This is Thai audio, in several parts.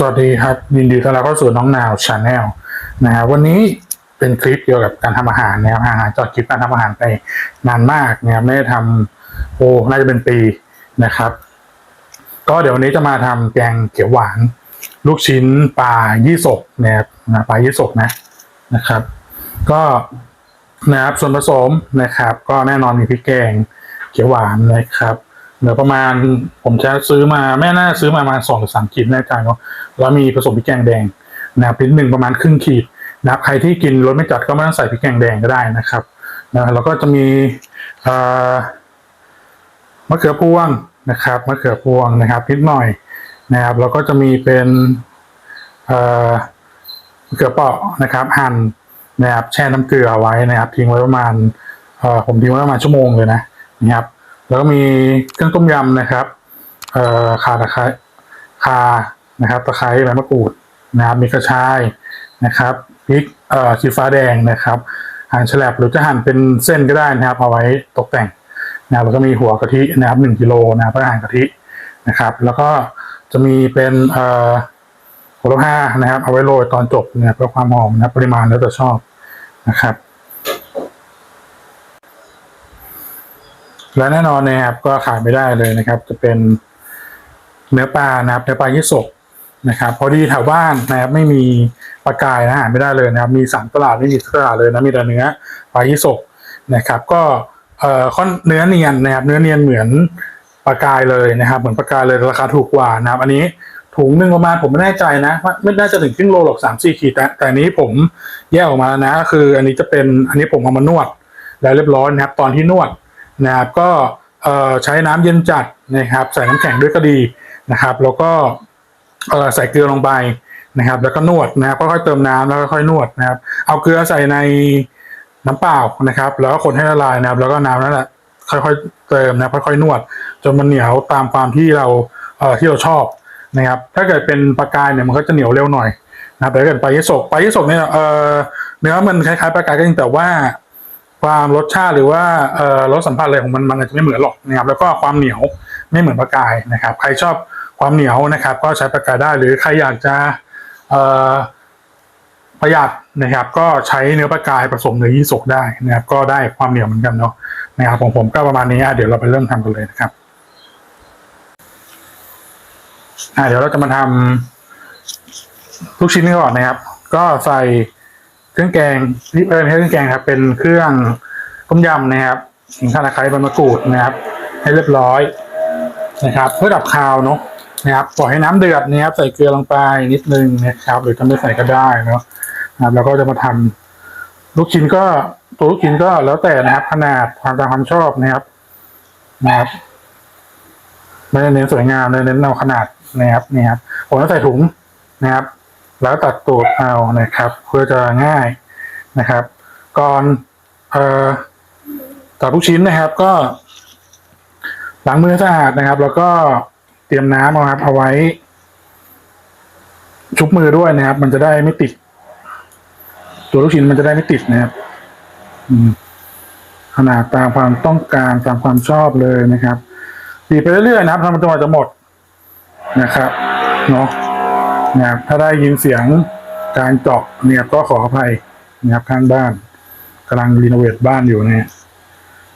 สวัสดีครับ ยินดีต้อนรับเข้าสู่น้องนาวชาแนลนะครับวันนี้เป็นคลิปเกี่ยวกับการทำอาหารนะครับอาหารจอดคลิปการทำอาหารไปนานมากนะครับไม่ได้ทำโอ้น่าจะเป็นปีนะครับ ก็เดี๋ยววันนี้จะมาทำแกงเขียวหวาน ลูกชิ้นปลายี่สกนะครับปลายี่สกนะนะครับ ก็นะครับส่วนผสมนะครับ ก็แน่นอนมีพริกแกงเขียวหวานนะครับ เหลือประมาณผมจะซื้อมาแม่น่าซื้อมาประมาณสองหรือสามขีดแน่ใจเนาะแล้วมีผสมพริกแกงแดงนะครับพริกหนึ่งประมาณครึ่งขีดนะครับใครที่กินรสไม่จัดก็ไม่ต้องใส่พริกแกงแดงก็ได้นะครับนะแล้วก็จะมีมะเขือพวงนะครับมะเขือพวงนะครับนิดหน่อยนะครับ แล้วก็จะมีเป็นมะเขือเปาะนะครับ หั่นนะครับแช่น้ำเกลือไว้นะครับ ทิ้งไว้ประมาณผมทิ้งไว้ประมาณชั่วโมงเลยนะนะครับ แล้วก็มีเครื่องต้มยำนะครับเอ่อข่าตะไคร้ข่านะครับตะไคร้ใบมะกรูดนะครับมีกระชายนะครับพริกเอ่อชีฟ้าแดงนะครับหั่นฉลับหรือจะหั่นเป็นเส้นก็ได้นะครับเอาไว้ตกแต่งนะครับแล้วก็มีหัวกะทินะครับหนึ่งกิโลนะครับเพื่อหั่นกะทินะครับ แล้วก็จะมีเป็นเอ่อโหระพานะครับ เอาไว้โรยตอนจบเนะครับเพื่อความหอมนะครับปริมาณแล้วแต่ชอบนะครับ และแน่นอนนะครับก็ขาดไม่ได้เลยนะครับ จะเป็นเนื้อปลานะครับเนื้อปลายี่สกนะครับพอดีแถวบ้านนะครับไม่มีปลากายนะหาไม่ได้เลยนะครับ มีสามตลาดไม่มีตลาดเลยนะมีแต่เนื้อปลายี่สกนะครับ ก็เอ่อค่อนเนื้อเนียนนะครับ เนื้อเนียนเหมือนปลากายเลยนะครับ เหมือนปลากายเลยราคาถูกกว่านะครับ อันนี้ถุงหนึ่งประมาณผมไม่แน่ใจนะว่าไม่น่าจะถึงครึ่งโลหรอกสามสี่ขีดแต่แต่อันนี้ผมแยกออกมาแล้วนะคือ อันนี้จะเป็นอันนี้ผมเอามานวดแล้วเรียบร้อยนะครับ ตอนที่นวด นะครับก็ใช้น้ำเย็นจัดนะครับ ใส่น้ำแข็งด้วยก็ดีนะครับ แล้วก็ใส่เกลือลงไปนะครับ แล้วก็นวดนะครับค่อยๆเติมน้ำแล้วก็ค่อยนวดนะครับ เอาเกลือใส่ในน้ำเปล่านะครับ แล้วก็คนให้ละลายนะครับ แล้วก็น้ำนั่นแหละค่อยๆเติมนะค่อยๆนวด จนมันเหนียวตามความที่เราเอ่อที่เราชอบนะครับ ถ้าเกิดเป็นปลากายเนี่ยมันก็จะเหนียวเร็วหน่อยนะครับแต่ถ้าเกิดปลายิสกปลายิสกเนี่ยเอ่อเนื้อมันคล้ายๆปลากายก็จริงแต่ว่า ความรสชาติหรือว่าเอ่อรสสัมผัสอะไรของมันมันอาจจะไม่เหมือนหรอกนะครับ แล้วก็ความเหนียวไม่เหมือนปลากายนะครับ ใครชอบความเหนียวนะครับ ก็ใช้ปลากายได้หรือใครอยากจะเอ่อประหยัดนะครับ ก็ใช้เนื้อปลากายผสมเนื้อยี่สกได้นะครับ ก็ได้ความเหนียวเหมือนกันเนาะนะครับของผมก็ประมาณนี้เดี๋ยวเราไปเริ่มทำกันเลยนะครับอะเดี๋ยวเราจะมาทำลูกชิ้นกันก่อนนะครับ ก็ใส่ เครื่องแกงนี่เออไม่ใช่เครื่องแกงครับ เป็นเครื่องต้มยำนะครับขิงข่าตะไคร้ใบมะกรูดนะครับ ให้เรียบร้อยนะครับ เพื่อดับคาวเนาะนะครับปล่อยให้น้ำเดือดนะครับ ใส่เกลือลงไปนิดนึงนะครับ หรือจะไม่ใส่ก็ได้เนาะนะครับแล้วก็จะมาทำลูกชิ้นก็ตัวลูกชิ้นก็แล้วแต่นะครับ ขนาดความตามความชอบนะครับ นะครับไม่ได้เน้นสวยงามเลยเน้นเอาขนาดนะครับนี่ครับผมจะใส่ถุงนะครับ แล้วตัดตูดเอานะครับเพื่อจะง่ายนะครับ ก่อนเอ่อตัดลูกชิ้นนะครับก็ล้างมือสะอาดนะครับ แล้วก็เตรียมน้ำเอาครับเอาไว้ ชุบมือด้วยนะครับ มันจะได้ไม่ติด ตัวลูกชิ้นมันจะได้ไม่ติดนะครับขนาดตามความต้องการตามความชอบเลยนะครับบีบไปเรื่อยๆนะครับทำมันจนกว่าจะหมดนะครับเนาะ นะครับถ้าได้ยินเสียงการเจาะเนี่ยก็ขออภัยนะครับข้างบ้านกำลังรีโนเวทบ้านอยู่เนี่ย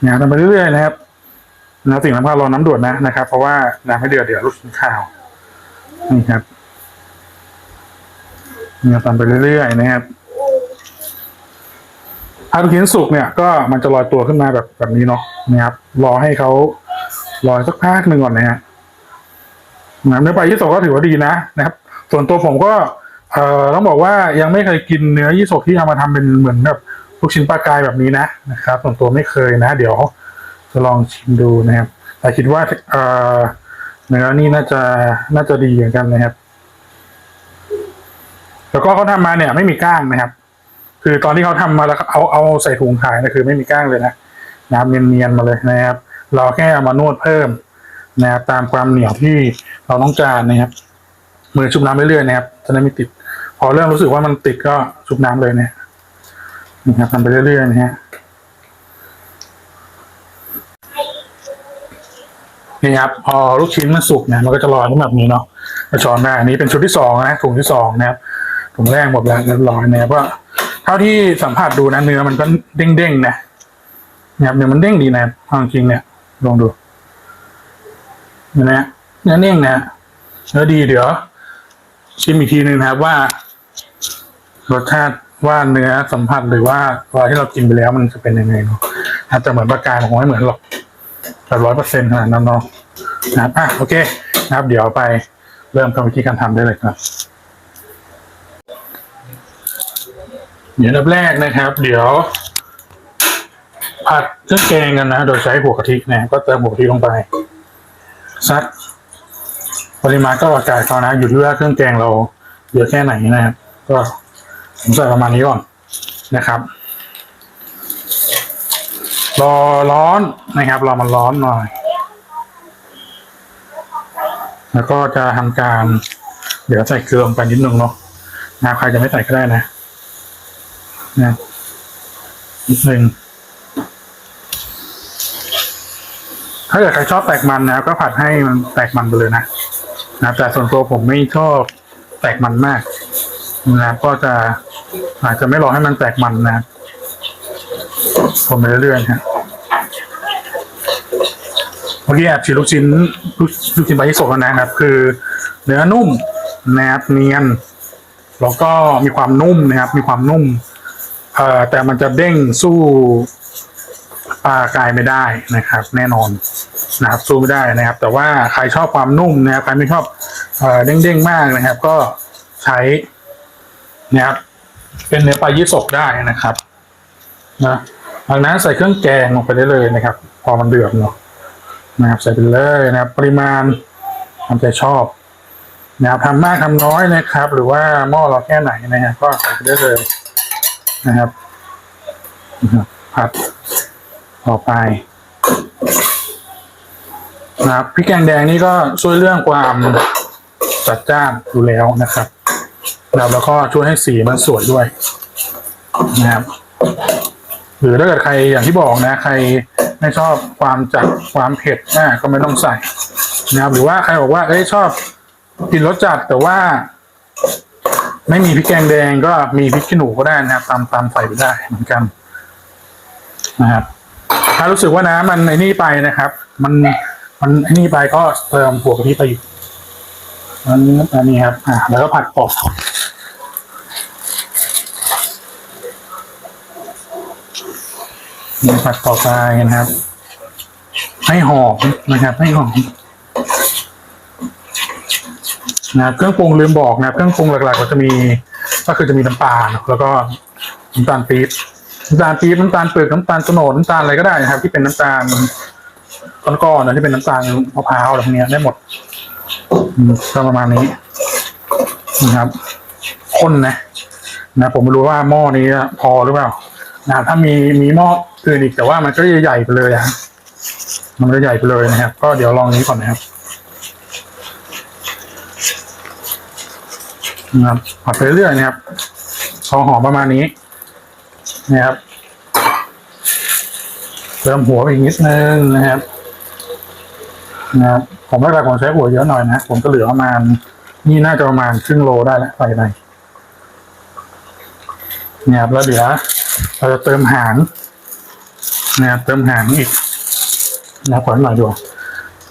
นะทำไปเรื่อยๆนะครับนะสิ่งสำคัญรอน้ำด่วนนะนะครับ เพราะว่าน้ำไม่เดือดเดี๋ยวลูกชิ้นข้าวนี่ครับเนี่ยทำไปเรื่อยๆนะครับถ้าลูกชิ้นสุกเนี่ยก็มันจะลอยตัวขึ้นมาแบบแบบนี้เนาะนะครับ รอให้เขาลอยสักพักหนึ่งก่อนนะฮะนะเนื้อปลายี่สกก็ถือว่าดีนะนะครับ ส่วนตัวผมก็เอ่อต้องบอกว่ายังไม่เคยกินเนื้อยี่สกที่เอามาทำเป็นเหมือนแบบลูกชิ้นปลากายแบบนี้นะนะครับ ส่วนตัวไม่เคยนะ เดี๋ยวจะลองชิมดูนะครับแต่คิดว่าเอ่อเนื้อนี่น่าจะน่าจะดีเหมือนกันนะครับ แล้วก็เขาทำมาเนี่ย ไม่มีก้างนะครับ คือตอนที่เขาทำมาแล้วเอาเอาใส่ถุงขายนะคือ ไม่มีก้างเลยนะน้ำเนียนๆมาเลยนะครับ เราแค่เอามานวดเพิ่มนะครับตามความเหนียวที่เราต้องการนะครับ มือชุบน้ำเรื่อยๆนะครับจะได้ไม่ติด พอเริ่มรู้สึกว่ามันติดก็ชุบน้ำเลยเนี่ยนะครับทำไปเรื่อยๆนะฮะนี่ครับพอลูกชิ้นมันสุกเนี่ยมันก็จะลอยขึ้นแบบนี้เนาะกระชอนได้อันนี้เป็นชุดที่สองนะถุงที่สองนะครับถุงแรกหมดแล้วเรียบร้อยนะครับว่าเท่าที่สัมผัสดูนะเนื้อมันก็เด้งๆนะนะครับเนื้อมันเด้งดีนะครับเอาจริงเนี่ยลองดูนไหมฮะเนื้อเด้งนะเนื้อดีเดี๋ยว ชิมอีกทีหนึ่งนะครับว่ารสชาติว่าเนื้อสัมผัสหรือว่าตอนที่เรากินไปแล้วมันจะเป็นยังไงเนาะอาจจะเหมือนประกายของไม่เหมือนหรอกแต่ร้อยเปอร์เซ็นต์ขนาดนั้นเนาะนะครับอะโอเคนะครับ เดี๋ยวไปเริ่มกับวิธีการทำได้เลยครับ เดี๋ยวอันดับแรกนะครับ เดี๋ยว ผัดเครื่องแกงกันนะ โดยใช้หัวกะทินะก็เติมหัวกะทิลงไปสัก ปริมาณก็อากาศเขานะอยู่ที่ว่าเครื่องแกงเราเยอะแค่ไหนนะครับ ก็ผมใส่ประมาณนี้ก่อนนะครับ รอร้อนนะครับ รอมันร้อนหน่อย แล้วก็จะทำการ เดี๋ยวใส่เกลือลงไปนิดนึงเนาะนะใครจะไม่ใส่ก็ได้นะนะนิดนึงถ้าเกิดใครชอบแตกมันนะก็ผัดให้มันแตกมันไปเลยนะ นะแต่ส่วนตัวผมไม่ชอบแตกมันมากนะก็จะอาจจะไม่รอให้มันแตกมันนะผมไปเรื่อยๆครับเมื่อกี้แอบฉีดลูกชิ้นลูกลูกชิ้นใบยี่สกนะครับ คือเนื้อนุ่มนะครับเนียนแล้วก็มีความนุ่มนะครับ มีความนุ่มเอ่อแต่มันจะเด้งสู้ปลากายไม่ได้นะครับ แน่นอน นะครับสู้ไม่ได้นะครับ แต่ว่าใครชอบความนุ่มนะครับใครไม่ชอบเอ่อเด้งๆมากนะครับ ก็ใช้นะครับ เป็นเนื้อปลายี่สกได้นะครับนะจากนั้นใส่เครื่องแกงลงไปได้เลยนะครับ พอมันเดือดเนาะนะครับ ใส่ไปเลยนะครับ ปริมาณทำใจชอบนะครับทำมากทำน้อยนะครับ หรือว่าหม้อเราแค่ไหนนะครับก็ใส่ไปได้เลยนะครับนะครับผัดต่อไป นะครับพริกแกงแดงนี่ก็ช่วยเรื่องความจัดจ้านอยู่แล้วนะครับนะแล้วก็ช่วยให้สีมันสวยด้วยนะครับหรือถ้าเกิดใครอย่างที่บอกนะ ใครไม่ชอบความจัดความเผ็ดนะก็ไม่ต้องใส่นะครับ หรือว่าใครบอกว่าเอ้ยชอบกินรสจัดแต่ว่า ไม่มีพริกแกงแดงก็มีพริกขี้หนูก็ได้นะครับ ตามตามใส่ไปได้เหมือนกันนะครับ ถ้ารู้สึกว่าน้ำมันไอ้นี่ไปนะครับ มัน มันอ้นี่ไปก็เติมหัวกะทิไปอีกอันนี้อันนี้ครับ อ่า แล้วก็ผัดต่อนี่ผัดต่อไปนะครับ ให้หอมนะครับให้หอมนะเครื่องปรุงลืมบอกนะครับเครื่องปรุงหลักๆ ก็จะมี ก็คือจะมีน้ำตาลแล้วก็น้ำตาลปี๊บน้ำตาลปี๊บน้ำตาลเปลือกน้ำตาลโตนดน้ำตาลอะไรก็ได้นะครับ ที่เป็นน้ำตาล ก้อนๆนะที่เป็นน้ำตาลมะพร้าวอะไรพวกเนี้ยได้หมดอืมก็ประมาณนี้นะครับข้นนะนะ ผมไม่รู้ว่าหม้อนี้พอหรือเปล่านะถ้ามีมีหม้ออื่นอีกแต่ว่ามันก็จะใหญ่ไปเลยอะมันก็ใหญ่ไปเลยนะครับ ก็เดี๋ยวลองนี้ก่อนนะครับนะครับผัดไปเรื่อยๆนะครับพอหอมประมาณนี้นะครับเติมหัวอีกนิดนึงนะครับ นะครับผมไม่ละผมใช้หัวเยอะหน่อยนะผมก็เหลือประมาณ นี่น่าจะประมาณครึ่งโลได้แล้วใส่ไปนะครับแล้วเดี๋ยวเราจะเติมหางนะครับเติมหางอีกนะครับขอหน่อยดู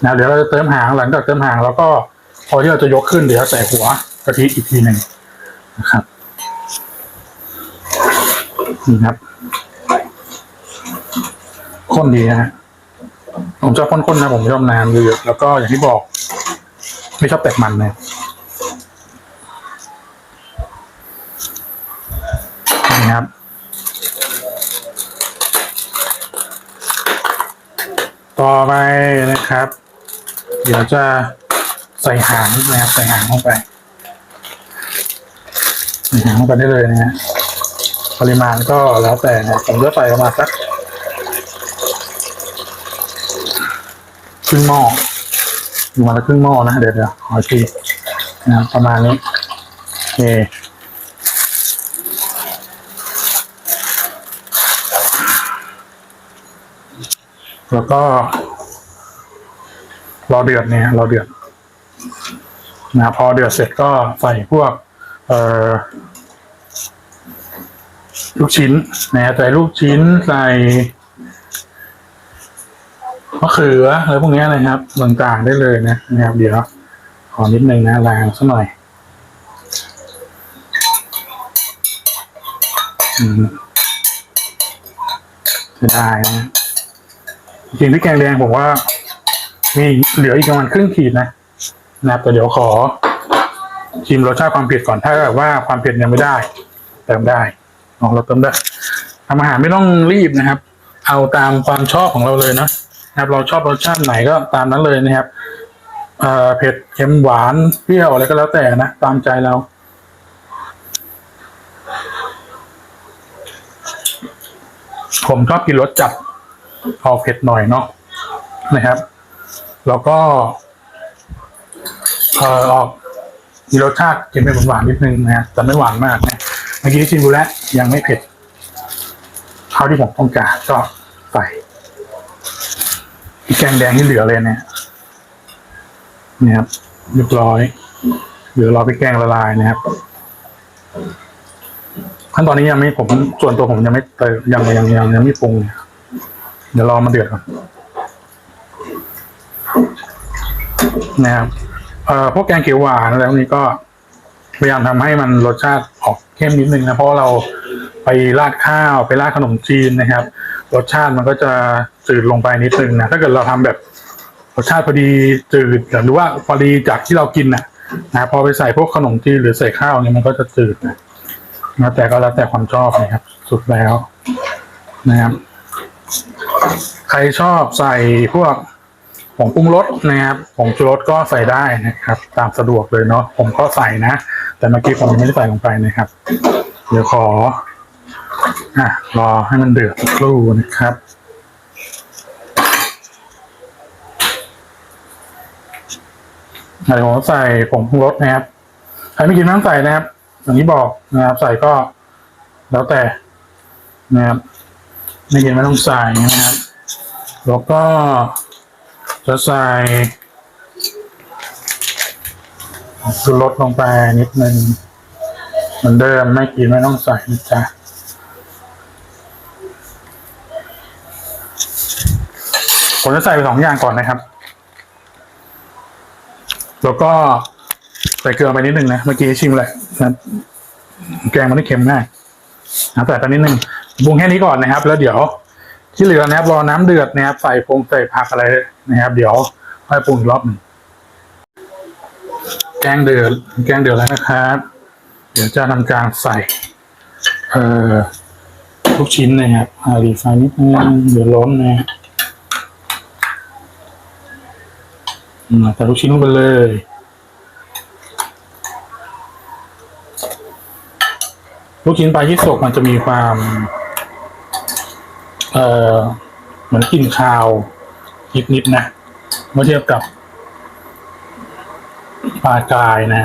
นะเดี๋ยวเราจะเติมหางหลังจากเติมหางแล้วก็พอที่เราจะยกขึ้นเดี๋ยวใส่หัวกะทิอีกทีหนึ่งนะครับนี่ครับข้นดีนะฮะ ผมชอบข้นๆนะผมชอบน้ำเยอะๆแล้วก็อย่างที่บอก ไม่ชอบแตกมันนะนี่ครับต่อไปนะครับ เดี๋ยวจะใส่หางนะครับใส่หางลงไปใส่หางลงไปได้เลยนะฮะปริมาณก็แล้วแต่นะผมจะใส่ประมาณสัก รึ่งหม้อประมาณละครึ่งหม้อนะเดี๋ยวเดี๋ยวขอทีนะประมาณนี้โอเคแล้วก็ รอเดือดเนี่ยรอเดือดนะพอเดือดเสร็จก็ใส่พวก เอ่อลูกชิ้นนะใส่ลูกชิ้นใส่ มะเขืออะไรพวกนี้นะครับต่างๆได้เลยนะนะครับ เดี๋ยว ขอนิดนึงนะล้างสักหน่อยอืมเสียดายนะจริงพี่แกงแดงผมว่า มีเหลืออีกประมาณครึ่งขีดนะนะครับแต่เดี๋ยวขอชิมรสชาติความเผ็ดก่อนถ้าแบบว่าความเผ็ดยังไม่ได้เติมได้ลองเราเติมได้ทำอาหารไม่ต้องรีบนะครับ เอาตามความชอบของเราเลยนะ นะครับเราชอบรสชาติไหนก็ตามนั้นเลยนะครับเอ่อเผ็ดเค็มหวานเปรี้ยวอะไรก็แล้วแต่นะตามใจเราผมชอบกินรสจัดออกเผ็ดหน่อยเนาะนะครับ แล้วก็เอ่อออกมีรสชาติเค็มเป็นหวานนิดนึงนะฮะแต่ไม่หวานมากนะเมื่อกี้ชิมดูแล้วยังไม่เผ็ดเท่าที่ผมต้องการก็ใส่ แกงแดงที่เหลือเลยเนี่ยเนี่ยครับเรียบร้อยเหลือรอพริกแกงละลายนะครับ ขั้นตอนนี้ยังไม่ผมส่วนตัวผมยังไม่เติมยังยังยังยังไม่ปรุงเดี๋ยวรอมาเดือดก่อนนะครับเอ่อพวกแกงเขียวหวานอะไรพวนี้ก็พยายามทำให้มันรสชาติออกเข้มนิดนึงนะเพราะเราไปราดข้าวไปราดขนมจีนนะครับ รสชาติมันก็จะจืดลงไปนิดนึงนะถ้าเกิดเราทำแบบรสชาติพอดีจืดหรือว่าพอดีจากที่เรากินนะนะพอไปใส่พวกขนมจีนหรือใส่ข้าวเนี่ยมันก็จะจืดนะนะแต่ก็แล้วแต่ความชอบนะครับ สุดแล้วนะครับ ใครชอบใส่พวกผงปรุงรสนะครับผงชูรสก็ใส่ได้นะครับ ตามสะดวกเลยเนาะผมก็ใส่นะ แต่เมื่อกี้ผมยังไม่ได้ใส่ลงไปนะครับ เดี๋ยวขอ อะรอให้มันเดือดสักครู่นะครับเดี๋ยวผมใส่ผงปรุงรสนะครับใครไม่กินไม่ต้องใส่นะครับอย่างที่บอกนะครับ ใส่ก็แล้วแต่นะครับไม่กินไม่ต้องใส่นะครับ แล้วก็จะใส่คือลดลงไปนิดนึงเหมือนเดิมไม่กินไม่ต้องใส่นะจ๊ะ ผมจะใส่ไปสองอย่างก่อนนะครับ แล้วก็ใส่เกลือไปนิดนึงนะ เมื่อกี้ชิมเลยนะแกงมันไม่เค็มมากนะใส่ไปนิดนึงปรุงแค่นี้ก่อนนะครับ แล้วเดี๋ยวที่เหลือนะครับรอน้ำเดือดนะครับ ใส่พงใส่ผักอะไรนะครับ เดี๋ยวค่อยปรุงอีกรอบหนึ่งแกงเดือดแกงเดือดแล้วนะครับ เดี๋ยวจะทำการใส่ เอ่อลูกชิ้นนะครับอ่ารีไฟนิดนึงเดี๋ยวล้นนะฮะอืม ใส่ลูกชิ้นลงไปเลย ลูกชิ้นปลายี่สกมันจะมีความ เอ่อ เหมือนกลิ่นคาวนิดๆนะเมื่อเทียบกับปลากายนะ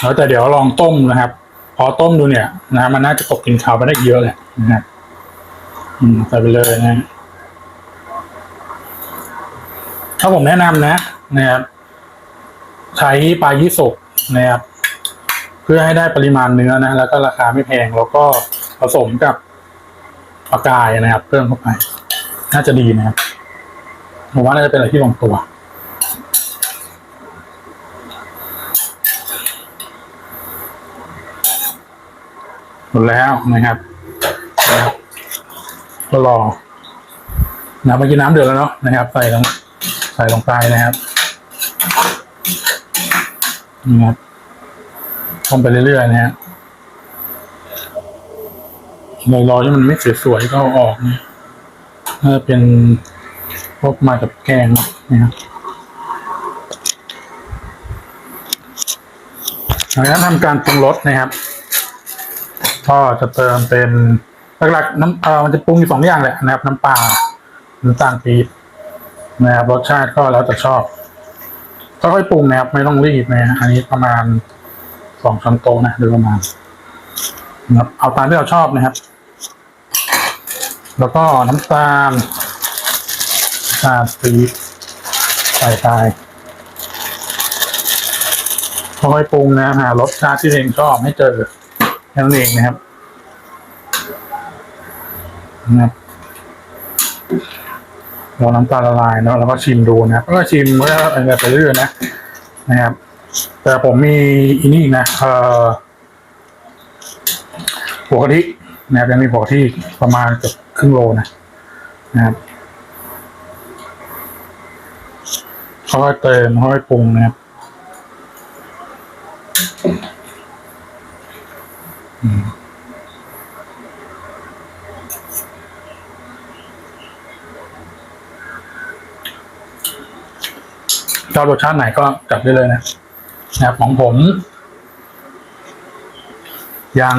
แล้วแต่เดี๋ยวลองต้มนะครับ พอต้มดูเนี่ยนะมันน่าจะตกกลิ่นคาวไปได้เยอะเลยนะครับ อืมใส่ไปเลยนะ ถ้าผมแนะนำนะนะครับใช้ปลายี่สกนะครับเพื่อให้ได้ปริมาณเนื้อนะ แล้วก็ราคาไม่แพงแล้วก็ผสมกับปลากายนะครับ เพิ่มเข้าไป น่าจะดีนะครับผมว่าน่าจะเป็นอะไรที่ลงตัวหมดแล้วนะครับนะครับก็รอนะเมื่อกี้น้ำเดือดแล้วเนาะนะครับใส่ลง ใส่ลงไปนะครับนี่ครับต้มไปเรื่อยๆนะฮะรอรอที่มันไม่สวยๆก็ออกนะถ้าเป็นพวกมากับแกงนะครับหลังจากทำการปรุงรสนะครับก็จะเติมเป็นหลักๆน้ำเออมันจะปรุงอยู่สองอย่างแหละนะครับ น้ำปลาน้ำตาลปี๊บ นะครับรสชาติก็แล้วแต่ชอบค่อยๆปรุงนะครับไม่ต้องรีบนะฮะอันนี้ประมาณสองช้อนโต๊ะนะโดยประมาณนะครับเอาตามที่เราชอบนะครับ แล้วก็น้ำตาลน้ำตาลปี๊บใส่ไปค่อยๆปรุงนะหารสชาติที่เองชอบให้เจอแค่นั้นเองนะครับนะครับ ราน้ำตาลละลายเนาะแล้วก็ชิมดูนะก็ชิมก็อะไรไปเรื่อยๆนะนะครับ แต่ผมมีอีนี่อีกนะเอ่อหัวกะทินะครับยังมีหัวกะทิประมาณเกือบครึ่งโลนะนะครับค่อยเติมค่อยปรุงนะครับ ชอบรสชาติไหนก็จัดได้เลยนะนะครับของผม ยัง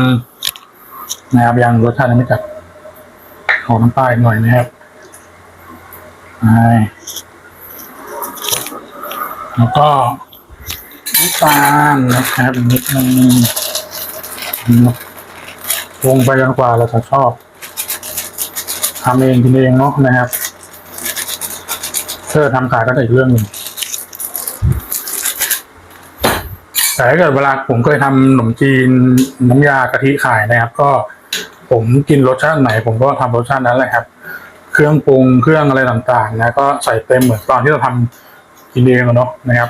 นะครับยังรสชาติยังไม่จัดขอน้ำปลาอีกหน่อยนะครับใช่แล้วก็น้ำตาลนะครับนิดนึงลงไปจนกว่าเราจะชอบทำเองกินเองเนาะนะครับเพื่อทำขายก็จะอีกเรื่องหนึ่ง แต่ถ้าเกิดเวลาผมเคยทำขนมจีนน้ำยากะทิขายนะครับ ก็ผมกินรสชาติไหน ผมก็ทำรสชาตินั้นแหละครับ เครื่องปรุงเครื่องอะไรต่างๆ นะ ก็ใส่เต็มเหมือนตอนที่เราทำกินเองเนาะนะครับ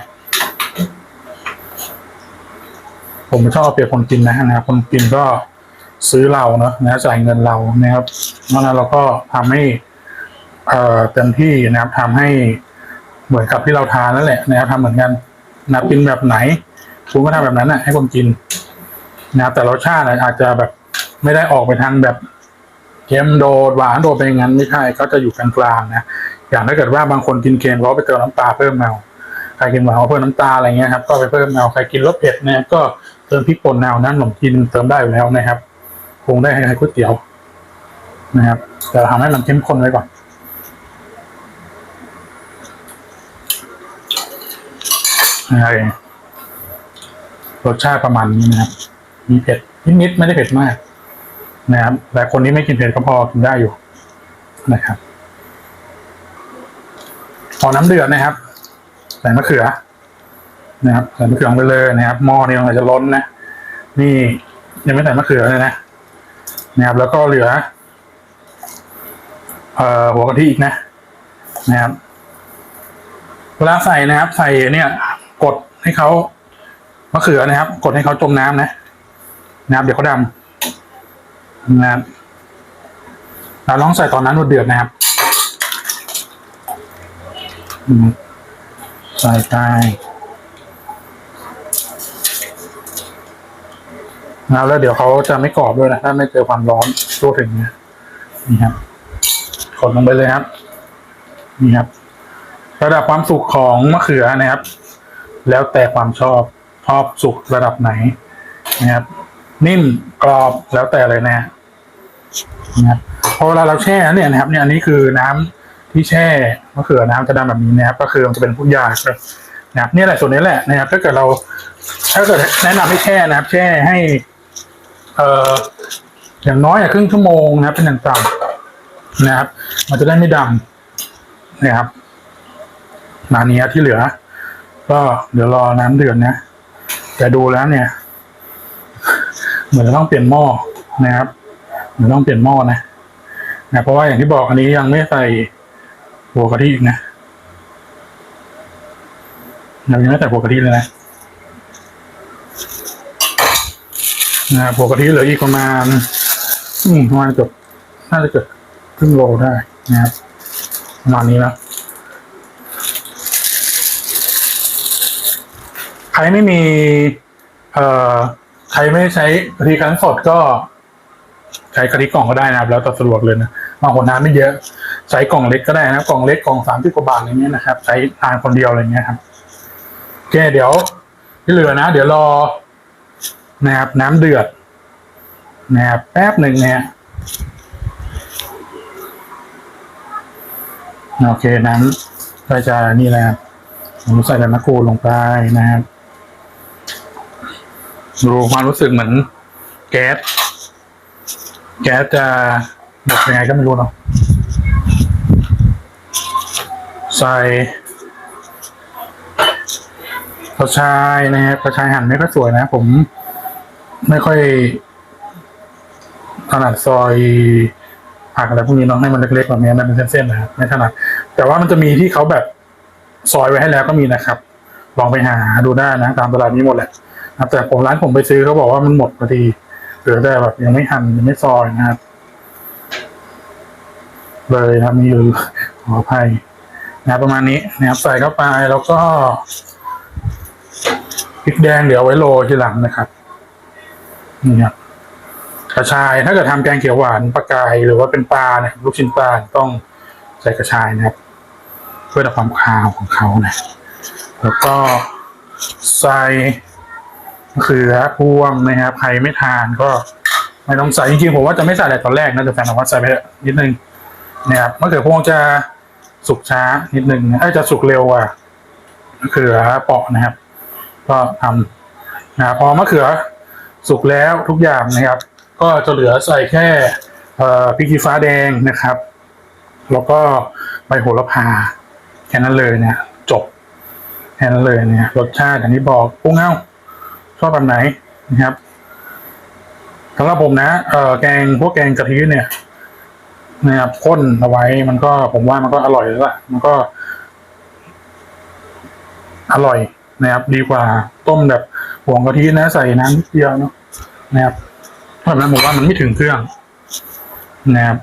ผมชอบเอาเปรียบคนกินนะนะครับ คนกินก็ซื้อเราเนาะนะจ่ายเงินเรานะครับเพราะฉะนั้นเราก็ทำให้เอ่อเต็มที่นะครับทำให้เหมือนกับที่เราทานนั่นแหละนะครับทำเหมือนกันนะกินแบบไหน คุณก็ทำแบบนั้นนะให้คนกินนะครับแต่รสชาติอาจจะแบบไม่ได้ออกไปทางแบบเค็มโดดหวานโดดไปอย่างนั้นไม่ใช่ก็จะอยู่กลางๆนะอย่างถ้าเกิดว่าบางคนกินเค็มก็ไปเติมน้ำตาเพิ่มเอาใครกินหวานก็เพิ่มน้ำตาอะไรเงี้ยครับก็ไปเพิ่มเอาใครกินรสเผ็ดเนี่ยก็เติมพริกป่นแนวนั้นขนมจีนเติมได้อยู่แล้วนะครับปรุงได้ให้ก๋วยเตี๋ยวนะครับแต่ทำให้มันเข้มข้นไว้ก่อนอะไร รสชาติประมาณนี้นะครับ มีเผ็ดนิดๆไม่ได้เผ็ดมาก นะครับ แต่คนที่ไม่กินเผ็ดก็พอกินได้อยู่นะครับพอน้ำเดือดนะครับ ใส่มะเขือ นะครับใส่มะเขือลงไปเลยนะครับหม้อนี่มันจะล้นนะนี่ยังไม่ใส่มะเขือเลยนะนะครับ แล้วก็เหลือ เอ่อหัวกะทิอีกนะนะครับเวลาใส่นะครับ ใส่เนี่ย กดให้เขา มะเขือนะครับ กดให้เขาจมน้ำนะนะครับเดี๋ยวเขาดำนะครับเราลองใส่ตอนนั้นเดือดนะครับใส่ไปนะครับแล้วเดี๋ยวเขาจะไม่กรอบด้วยนะ ถ้าไม่เจอความร้อนทั่วถึงนะนี่ครับกดลงไปเลยครับ นี่ครับ ระดับความสุกของมะเขือนะครับ แล้วแต่ความชอบ ชอบสุกระดับไหนนะครับ นิ่มกรอบแล้วแต่เลยนะนะครับพอเวลาเราแช่เนี่ยนะครับ เนี่ยอันนี้คือน้ำที่แช่มะเขือน้ำจะดำแบบนี้นะครับ ก็คือมันจะเป็นพวกยานะครับเนี่ยแหละส่วนนี้แหละนะครับ ถ้าเกิดเรา ถ้าเกิดแนะนำให้แช่นะครับ แช่ให้ เอ่ออย่างน้อยครึ่งชั่วโมงนะครับ เป็นอย่างต่ำนะครับ มันจะได้ไม่ดำนะครับนานี้ที่เหลือ ก็เดี๋ยวรอน้ำเดือดนะ แต่ดูแล้วเนี่ย เหมือนจะต้องเปลี่ยนหม้อนะครับเหมือนต้องเปลี่ยนหม้อนะนะเพราะว่าอย่างที่บอกอันนี้ยังไม่ใส่หัวกะทิอีกนะยังไม่ใส่หัวกะทิเลยนะนะหัวกะทิเหลืออีกประมาณอืมประมาณเกือบน่าจะเกือบครึ่งโลได้นะครับประมาณนี้แล้ว ใค รไม่มี เอ่อใครไม่ใช้กะทิคั้นสดก็ ใช้กะทิกล่องก็ได้นะครับ แล้วแต่สะดวกเลยนะบางคนน้ำไม่เยอะ ใช้กล่องเล็กก็ได้นะกล่องเล็กกล่องสามสิบกว่าบาทอะไรเงี้ยนะครับ ใช้ทานคนเดียวอะไรเงี้ยครับโอเคเดี๋ยวที่เหลือนะ เดี๋ยวรอนะครับน้ำเดือดนะครับแป๊บหนึ่งเนี่ยโอเคน้ำก็จะนี่แหละผมใส่ใบมะกรูดลงไปนะครับ ดูความรู้สึกเหมือน แก๊ส แก๊สจะหมดยังไงก็ไม่รู้เนาะใส่กระชายนะครับกระชายหั่นไม่ค่อยสวยนะผมไม่ค่อยถนัดซอยผักอะไรพวกนี้เนาะให้มันเล็กๆแบบนี้มันเป็นเส้นๆนะครับไม่ถนัดแต่ว่ามันจะมีที่เขาแบบซอยไว้ให้แล้วก็มีนะครับ ลองไปหาดูได้นะ ตามตลาดนี้หมดแหละ ครับแต่ผมร้านผมไปซื้อเขาบอกว่ามันหมดพอดีเหลือแต่แบบยังไม่หั่นยังไม่ซอยนะครับเลยนะครับมีอยู่ขออภัยนะครับประมาณนี้นะครับใส่เข้าไปแล้วก็พริกแดงเดี๋ยวเอไว้โรยทีหลังนะครับนี่ครับกระชายถ้าเกิดทำแกงเขียวหวานปลากายหรือว่าเป็นปลาเนี่ยลูกชิ้นปลาต้องใส่กระชายนะครับ เพื่อความคาวของเขานะ แล้วก็ใส่ เขือพวงนะครับ ใครไม่ทานก็ไม่ต้องใส่จริงๆผมว่าจะไม่ใส่อะไรตอนแรกนะแต่แฟนบอกว่าใส่ไปนิดนึงนะครับมะเขือพวงจะสุกช้านิดนึงนะเอ้จะสุกเร็วกว่ามะเขือเปาะนะครับ ก็ทำนะพอมะเขือสุกแล้วทุกอย่างนะครับ ก็จะเหลือใส่แค่พริกชี้ฟ้าแดงนะครับ แล้วก็ใบโหระพาแค่นั้นเลยนะจบแค่นั้นเลยเนี่ยรสชาติอย่างที่บอกปรุงเอา ชอบแบบไหนนะครับสำหรับผมนะเอ่อแกงพวกแกงกะทิเนี่ยนะครับข้นเอาไว้มันก็ผมว่ามันก็อร่อยแล้วล่ะมันก็ อร่อยนะครับ ดีกว่าต้มแบบหวงกะทินะใส่น้ำนิดเดียวเนาะนะครับแบบนั้นผมว่ามันไม่ถึงเครื่องนะครับ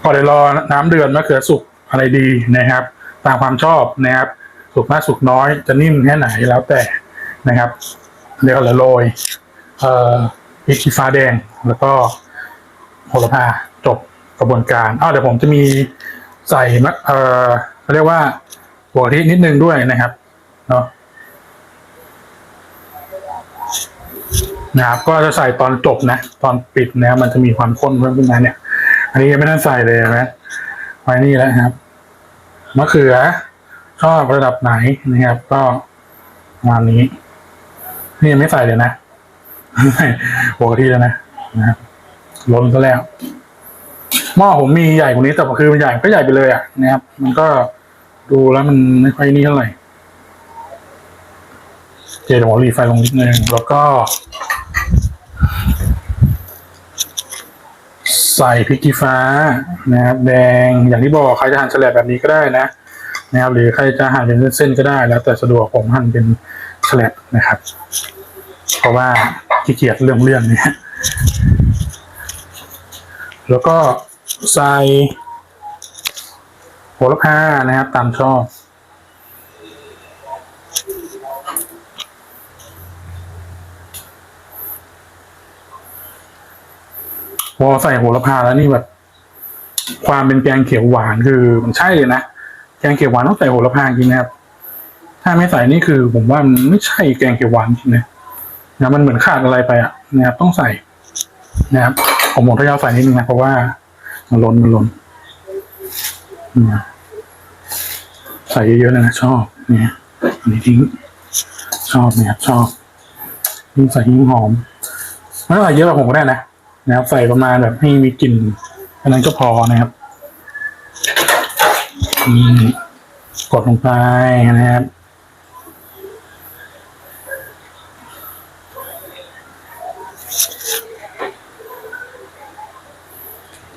พอเดี๋ยวรอน้ำเดือดมะเขือสุกอะไรดีนะครับ ตามความชอบนะครับ สุกมากสุกน้อยจะนิ่มแค่ไหนแล้วแต่ นะครับเดี๋ยวเหลือโรยเอ่อพริกชี้ฟ้าแดงแล้วก็โหระพาจบกระบวนการอ้าวเดี๋ยวผมจะมีใส่มะเออเขาเรียกว่าหัวกะทินิดนึงด้วยนะครับเนาะนะครับก็จะใส่ตอนจบนะ ตอนปิดนะมันจะมีความข้นเพิ่มขึ้นมาเนี่ย อันนี้ยังไม่ได้ใส่เลยนะไว้นี่แล้วครับมะเขือชอบระดับไหนนะครับ ก็ประมาณนี้ นี่ยังไม่ใส่เลยนะหัวกะทิแล้วนะนะล้นซะแล้ว หม้อผมมีใหญ่กว่านี้แต่คือมันใหญ่ก็ใหญ่ไปเลยอะนะครับ มันก็ดูแล้วมันไม่ค่อยนี่เท่าไหร่เดี๋ยวผมรีไฟลงนิดนึงแล้วก็ ใส่พริกชี้ฟ้านะครับ แดงอย่างที่บอกใครจะหั่นแฉลบแบบนี้ก็ได้นะนะครับ หรือใครจะหั่นเป็นเส้นๆก็ได้แล้วแต่สะดวกผมหั่นเป็นแฉลบนะครับ เพราะว่าขี้เกียจเรื่องเรื่องเนี้ยแล้วก็ใส่โหระพานะครับ ตามชอบพอใส่โหระพาแล้วนี่แบบ ความเป็นแกงเขียวหวานคือมันใช่เลยนะแกงเขียวหวานต้องใส่โหระพาจริงนะครับ ถ้าไม่ใส่นี่คือ ผมว่ามันไม่ใช่แกงเขียวหวานจริงนะ นะมันเหมือนขาดอะไรไปอะนะครับต้องใส่นะครับ ผมหมดที่เอาใส่นิดนึงนะเพราะว่ามันล้นมันล้นใส่เยอะๆเลยนะชอบเนี่ยอันนี้ทิ้งชอบเนี่ยชอบยิ่งใส่ยิ่งหอมไม่ต้องใส่เยอะแบบผมก็ได้นะนะครับ ใส่ประมาณแบบให้มีกลิ่นอันนั้นก็พอนะครับกดลงไปนะครับ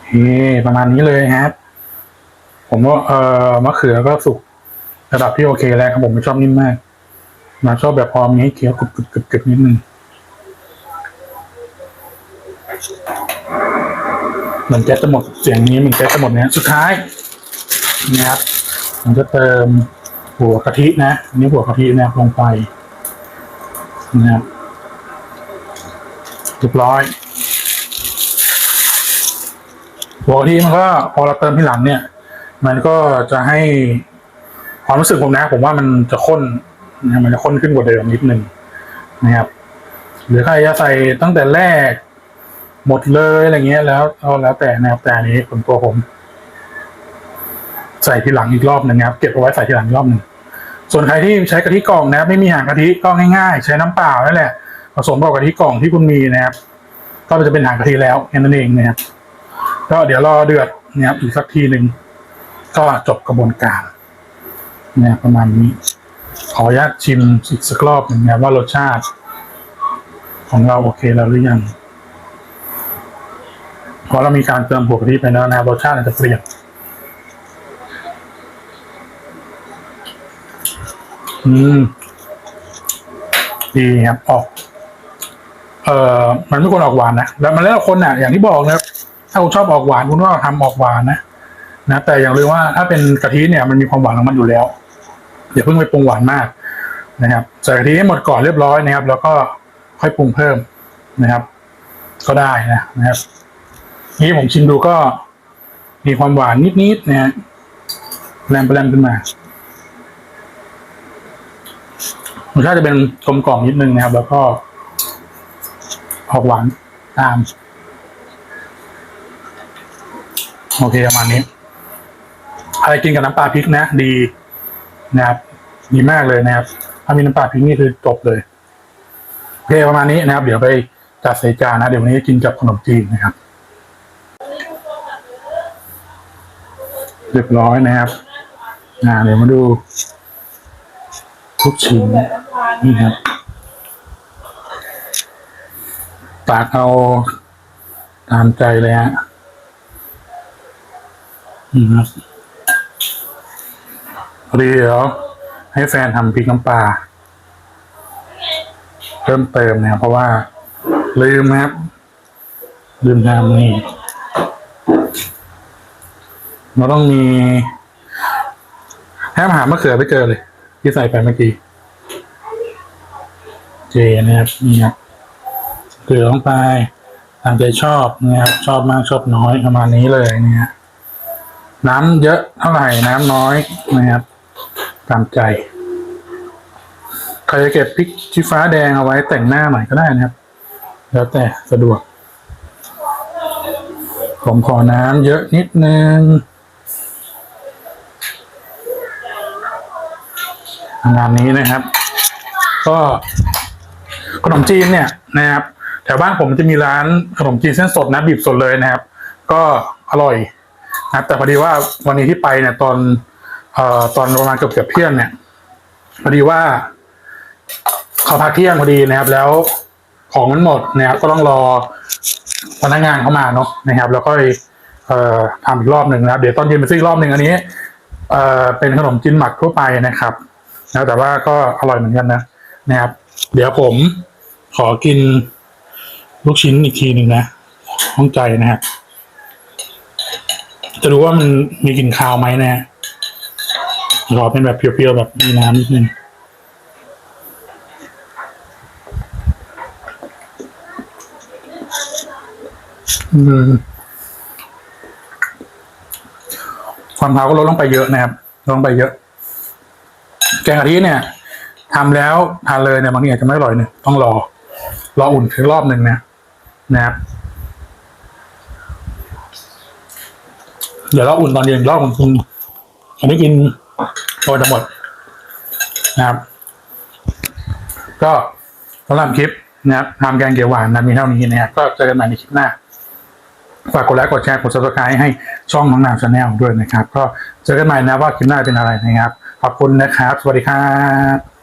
เฮ้ประมาณนี้เลยครับ ผมว่าเอ่อมะเขือก็สุกระดับที่โอเคแล้วครับผมไม่ชอบนิ่มมากมาชอบแบบพอมีให้เคี้ยวกรุบกรุบกรุบกรุบนิดนึงเหมือนแก๊สจะหมดเสียงนี้เหมือนแก๊สจะหมดเนี่ยสุดท้ายนะครับผมจะเติมหัวกะทินะอันนี้หัวกะทินะลงไปนะครับเรียบร้อย หัวกะทิมันก็พอเราเติมที่หลังเนี่ย มันก็จะให้ความรู้สึกผมนะ ผมว่ามันจะข้นนะมันจะข้นขึ้นกว่าเดิมนิดนึงนะครับ หรือใครจะใส่ตั้งแต่แรก หมดเลยอะไรเงี้ยแล้วก็แล้วแต่นะครับแต่อันนี้ผมตัวผม ใส่ทีหลังอีกรอบหนึ่งนะครับ เก็บเอาไว้ใส่ทีหลังอีกรอบหนึ่งส่วนใครที่ใช้กะทิกล่องนะครับ ไม่มีหางกะทิก็ง่ายๆ ใช้น้ำเปล่านั่นแหละผสมกับกะทิกล่องที่คุณมีนะครับ ก็จะเป็นหางกะทิแล้วแค่นั้นเองนะครับ ก็เดี๋ยวรอเดือดเนะครับอีกสักทีหนึ่งก็จบกระบวนการเนะครับประมาณนี้ ขออนุญาตชิมอีกสักรอบหนึ่งนะว่ารสชาติ ของเราโอเคแล้วหรือยังเพราะเรามีการเติมผงกะทิไปแล้วนะครับรสชาติอาจจะเปลี่ยนอืมดีครับออก เอ่อมันไม่ควรออกหวานนะแล้วมันแล้วแต่คนน่ะ อย่างที่บอกนะครับาคุณชอบออกหวานคุณก็ทำออกหวานนะนะแต่อย่างลืมว่าถ้าเป็นกะทิเนี่ยมันมีความหวานของมันอยู่แล้วอย่าเพิ่งไปปรุงหวานมากนะครับใส่กะทิให้หมดก่อนเรียบร้อยนะครับ แล้วก็ค่อยปรุงเพิ่มนะครับ ก็ได้นะนะครับนี่ผมชิมดูก็มีความหวานนิดๆนะฮะแรมแรมขึ้นมารสชาติจะเป็นกลมกล่อมนิดนึงนะครับ แล้วก็ออกหวานตาม โอเคประมาณนี้ อะไรกินกับน้ำปลาพริกนะ ดีนะครับดีมากเลยนะครับถ้ามีน้ำปลาพริกนี่คือจบเลยโอเคประมาณนี้นะครับ เดี๋ยวไปจัดใส่จานนะ เดี๋ยววันนี้กินกับขนมจีนนะครับ เรียบร้อยนะครับอ่าเดี๋ยวมาดูทุกชิ้นนี่ครับตากเอาตามใจเลยฮะ พอดีเดี๋ยวให้แฟนทำพริกน้ำปลาเพิ่มเติมนะครับเพราะว่า ลืมนะครับ ลืมทำนี่เราต้องมีแฮมหามะเขือไปเจอเลย ที่ใส่ไปเมื่อกี้เจนะครับนี่ครับเกลือลงไปตามใจชอบนะครับชอบมากชอบน้อยประมาณนี้เลยเนี่ย น้ำเยอะเท่าไหร่น้ำน้อยนะครับ ตามใจ ใครจะเก็บพริกชี้ฟ้าแดงเอาไว้แต่งหน้าหน่อยก็ได้นะครับ แล้วแต่สะดวก ผมขอน้ำเยอะนิดนึงงานนี้นะครับ ก็ขนมจีนเนี่ยนะครับแถวบ้านผมจะมีร้านขนมจีนเส้นสดนะบีบสดเลยนะครับ ก็อร่อย นะครับแต่พอดีว่าวันนี้ที่ไปเนี่ยตอนเอ่อตอนประมาณเกือบเกือบเที่ยงเนี่ยพอดีว่าเขาพักเที่ยงพอดีนะครับ แล้วของมันหมดนะครับก็ต้องรอพนักงานเข้ามาเนาะนะครับ แล้วก็เอ่อทำอีกรอบหนึ่งนะครับ เดี๋ยวตอนเย็นไปซื้ออีกรอบหนึ่งอันนี้เอ่อเป็นขนมจีนหมักทั่วไปนะครับนะแต่ว่าก็อร่อยเหมือนกันนะนะครับ เดี๋ยวผมขอกินลูกชิ้นอีกทีหนึ่งนะห้องใจนะฮะ จะรู้ว่ามันมีกลิ่นคาวไหมนะฮะขอเป็นแบบเพียวๆแบบมีน้ำนิดนึงอืมความคาวก็ลดลงไปเยอะนะครับลดลงไปเยอะ แกงกะทิเนี่ยทำแล้วทานเลยเนี่ยบางทีอาจจะไม่อร่อยเนี่ยต้องรอ รออุ่นถึงรอบหนึ่งนะนะครับ เดี๋ยวเราอุ่นตอนเย็นรอบของคุณอันนี้กินพอจะหมดนะครับ ก็สำหรับคลิปนะครับทำแกงเขียวหวานนะมีเท่านี้นะครับก็เจอกันใหม่ในคลิปหน้าฝากกดไลค์กดแชร์กด subscribe ให้ช่องน้องนาวชาแนลด้วยนะครับ ก็เจอกันใหม่นะว่าคลิปหน้าเป็นอะไรนะครับ ขอบคุณนะครับ สวัสดีครับ